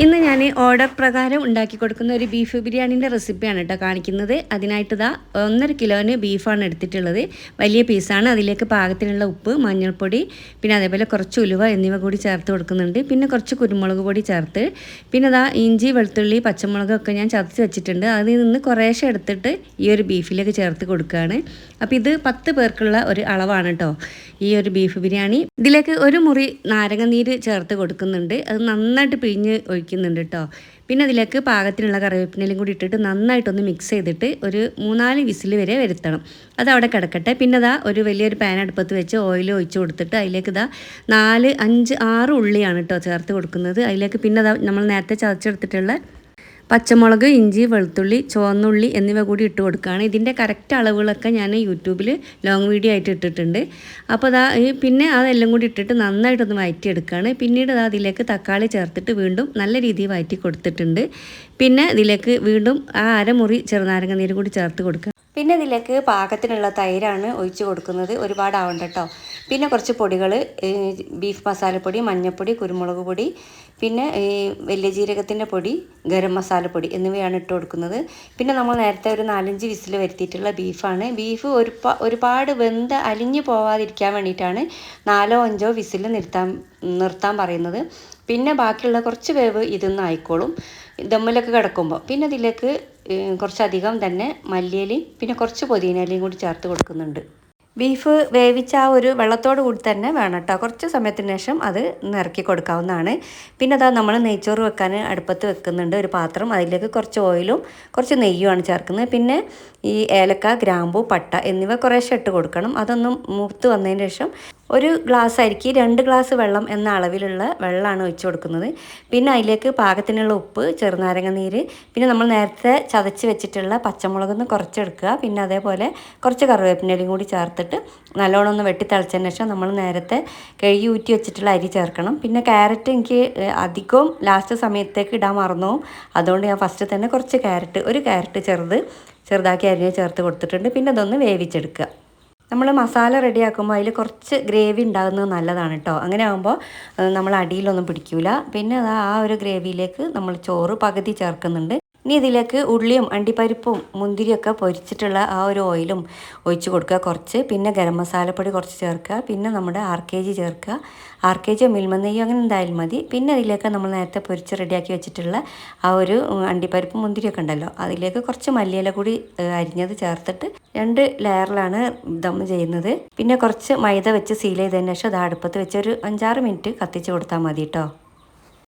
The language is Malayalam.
ഇന്ന് ഞാൻ ഓർഡർ പ്രകാരം ഉണ്ടാക്കി കൊടുക്കുന്ന ഒരു ബീഫ് ബിരിയാണീന്റെ റെസിപ്പിയാണ് കേട്ടോ കാണിക്കുന്നത്. അതിനായിട്ട് ഇതാ ഒന്നര കിലോന് ബീഫാണ് എടുത്തിട്ടുള്ളത്. വലിയ പീസാണ് അതിലേക്ക് പാകത്തിനുള്ള ഉപ്പ് മഞ്ഞൾപ്പൊടി പിന്നെ അതേപോലെ കുറച്ച് ഉലുവ എന്നിവ കൂടി ചേർത്ത് കൊടുക്കുന്നുണ്ട്. പിന്നെ കുറച്ച് കുരുമുളക് പൊടി ചേർത്ത് പിന്നെ അതാ ഇഞ്ചി വെളുത്തുള്ളി പച്ചമുളകൊക്കെ ഞാൻ ചതച്ച് വെച്ചിട്ടുണ്ട്. അതിൽ നിന്ന് കുറേശ്ശെ എടുത്തിട്ട് ഈ ഒരു ബീഫിലേക്ക് ചേർത്ത് കൊടുക്കുകയാണ്. അപ്പോൾ ഇത് പത്ത് പേർക്കുള്ള ഒരു അളവാണ് കേട്ടോ ഈ ഒരു ബീഫ് ബിരിയാണി. ഇതിലേക്ക് ഒരു മുറി നാരങ്ങ നീര് ചേർത്ത് കൊടുക്കുന്നുണ്ട്. അത് നന്നായിട്ട് പിഴിഞ്ഞ് ഒഴിക്കുന്നുണ്ട് കേട്ടോ പിന്നെ അതിലേക്ക് പാകത്തിനുള്ള കറിവേപ്പിനെല്ലാം കൂടി ഇട്ടിട്ട് നന്നായിട്ടൊന്ന് മിക്സ് ചെയ്തിട്ട് ഒരു മൂന്നാൽ വിസിൽ വരെ വരുത്തണം. അത് അവിടെ കിടക്കട്ടെ. പിന്നെ ഇതാ ഒരു വലിയൊരു പാൻ അടുപ്പത്ത് വെച്ച് ഓയിൽ ഒഴിച്ച് കൊടുത്തിട്ട് അതിലേക്ക് ഇതാ നാല് അഞ്ച് ആറ് ഉള്ളിയാണ് കേട്ടോ ചേർത്ത് കൊടുക്കുന്നത്. അതിലേക്ക് പിന്നെ നമ്മൾ നേരത്തെ ചതച്ചെടുത്തിട്ടുള്ള പച്ചമുളക് ഇഞ്ചി വെളുത്തുള്ളി ചുവന്നുള്ളി എന്നിവ കൂടി ഇട്ട് കൊടുക്കുകയാണ്. ഇതിന്റെ കറക്റ്റ് അളവുകളൊക്കെ ഞാൻ യൂട്യൂബിൽ ലോങ് വീഡിയോ ആയിട്ട് ഇട്ടിട്ടുണ്ട്. അപ്പോൾ അതാ പിന്നെ അതെല്ലാം കൂടി ഇട്ടിട്ട് നന്നായിട്ടൊന്ന് വഴറ്റിയെടുക്കുകയാണ് പിന്നീട് അത് അതിലേക്ക് തക്കാളി ചേർത്തിട്ട് വീണ്ടും നല്ല രീതിയിൽ വഴറ്റി കൊടുത്തിട്ടുണ്ട്. പിന്നെ ഇതിലേക്ക് വീണ്ടും ആ അരമുറി ചെറുനാരങ്ങ നീര് കൂടി ചേർത്ത് കൊടുക്കുക പിന്നെ ഇതിലേക്ക് പാകത്തിനുള്ള തൈരാണ് ഒഴിച്ച് കൊടുക്കുന്നത്. ഒരുപാടാവണ്ട കേട്ടോ പിന്നെ കുറച്ച് പൊടികൾ ബീഫ് മസാലപ്പൊടി മഞ്ഞൾപ്പൊടി കുരുമുളക് പൊടി പിന്നെ വലിയ ജീരകത്തിന്റെ പൊടി ഗരം മസാലപ്പൊടി എന്നിവയാണ് ഇട്ട് കൊടുക്കുന്നത്. പിന്നെ നമ്മൾ നേരത്തെ ഒരു നാലഞ്ച് വിസിൽ വരുത്തിയിട്ടുള്ള ബീഫാണ്. ബീഫ് ഒരു ഒരുപാട് വെന്ത് അലിഞ്ഞു പോവാതിരിക്കാൻ വേണ്ടിയിട്ടാണ് നാലോ അഞ്ചോ വിസിൽ നിർത്താൻ നിർത്താൻ പറയുന്നത്. പിന്നെ ബാക്കിയുള്ള കുറച്ച് വേവ് ഇതൊന്നും ആയിക്കോളും. ദമ്മിലൊക്കെ കിടക്കുമ്പോൾ പിന്നെ ഇതിലേക്ക് കുറച്ചധികം തന്നെ മല്ലിയിലയും പിന്നെ കുറച്ച് പൊതിനയിലയും കൂടി ചേർത്ത് കൊടുക്കുന്നുണ്ട്. ബീഫ് വേവിച്ച ആ ഒരു വെള്ളത്തോട് കൂടി തന്നെ വേണം കേട്ടോ. കുറച്ച് സമയത്തിന് ശേഷം അത് നിറക്കി കൊടുക്കാവുന്നതാണ്. പിന്നെ അതാ നമ്മൾ നെയ്ച്ചോറ് വെക്കാൻ അടുപ്പത്ത് വെക്കുന്നുണ്ട് ഒരു പാത്രം. അതിലേക്ക് കുറച്ച് ഓയിലും കുറച്ച് നെയ്യുമാണ് ചേർക്കുന്നത്. പിന്നെ ഈ ഏലക്ക ഗ്രാമ്പു പട്ട എന്നിവ കുറേശ്ശെ ഇട്ട് കൊടുക്കണം. അതൊന്നും മൂത്ത് വന്നതിന് ശേഷം ഒരു ഗ്ലാസ് അരിക്ക് രണ്ട് ഗ്ലാസ് വെള്ളം എന്ന അളവിലുള്ള വെള്ളമാണ് ഒഴിച്ചു കൊടുക്കുന്നത്. പിന്നെ അതിലേക്ക് പാകത്തിനുള്ള ഉപ്പ് ചെറുനാരങ്ങ നീര് പിന്നെ നമ്മൾ നേരത്തെ ചതച്ച് വെച്ചിട്ടുള്ള പച്ചമുളകൊന്ന് കുറച്ചെടുക്കുക. പിന്നെ അതേപോലെ കുറച്ച് കറിവേപ്പിനും കൂടി ചേർത്തിട്ട് നല്ലോണം ഒന്ന് വെട്ടി തിളച്ചതിന് ശേഷം നമ്മൾ നേരത്തെ കഴുകി ഊറ്റി വെച്ചിട്ടുള്ള അരി ചേർക്കണം. പിന്നെ ക്യാരറ്റ് എനിക്ക് അധികവും ലാസ്റ്റ് സമയത്തേക്ക് ഇടാൻ മറന്നു. അതുകൊണ്ട് ഞാൻ ഫസ്റ്റ് തന്നെ കുറച്ച് ക്യാരറ്റ് ഒരു ക്യാരറ്റ് ചെറുത് ചെറുതാക്കി അരിഞ്ഞ് ചേർത്ത് കൊടുത്തിട്ടുണ്ട്. പിന്നെ അതൊന്ന് വേവിച്ചെടുക്കുക. നമ്മൾ മസാല റെഡിയാക്കുമ്പോൾ അതിൽ കുറച്ച് ഗ്രേവി ഉണ്ടാകുന്നത് നല്ലതാണ് കേട്ടോ അങ്ങനെ ആകുമ്പോൾ നമ്മൾ അടിയിലൊന്നും പിടിക്കില്ല പിന്നെ ആ ഒരു ഗ്രേവിയിലേക്ക് നമ്മൾ ചോറ് പകുതി ചേർക്കുന്നുണ്ട്. ഇനി ഇതിലേക്ക് ഉള്ളിയും അണ്ടിപ്പരിപ്പും മുന്തിരിയൊക്കെ പൊരിച്ചിട്ടുള്ള ആ ഒരു ഓയിലും ഒഴിച്ച് കൊടുക്കുക കുറച്ച്. പിന്നെ ഗരം മസാലപ്പൊടി കുറച്ച് ചേർക്കുക. പിന്നെ നമ്മുടെ ആർ കെ ജി ചേർക്കുക. ആർ കെ ജി മിൽമ നെയ്യോ അങ്ങനെ എന്തായാലും മതി. പിന്നെ അതിലേക്ക് നമ്മൾ നേരത്തെ പൊരിച്ച് റെഡിയാക്കി വെച്ചിട്ടുള്ള ആ ഒരു അണ്ടിപ്പരിപ്പും മുന്തിരിയൊക്കെ ഉണ്ടല്ലോ അതിലേക്ക് കുറച്ച് മല്ലിയില കൂടി അരിഞ്ഞത് ചേർത്തിട്ട് രണ്ട് ലെയറിലാണ് ദം ചെയ്യുന്നത്. പിന്നെ കുറച്ച് മൈദ വെച്ച് സീൽ ചെയ്തതിന് ശേഷം അത് അടുപ്പത്ത് വെച്ച് ഒരു അഞ്ചാറ് മിനിറ്റ് കത്തിച്ച് കൊടുത്താൽ മതി കേട്ടോ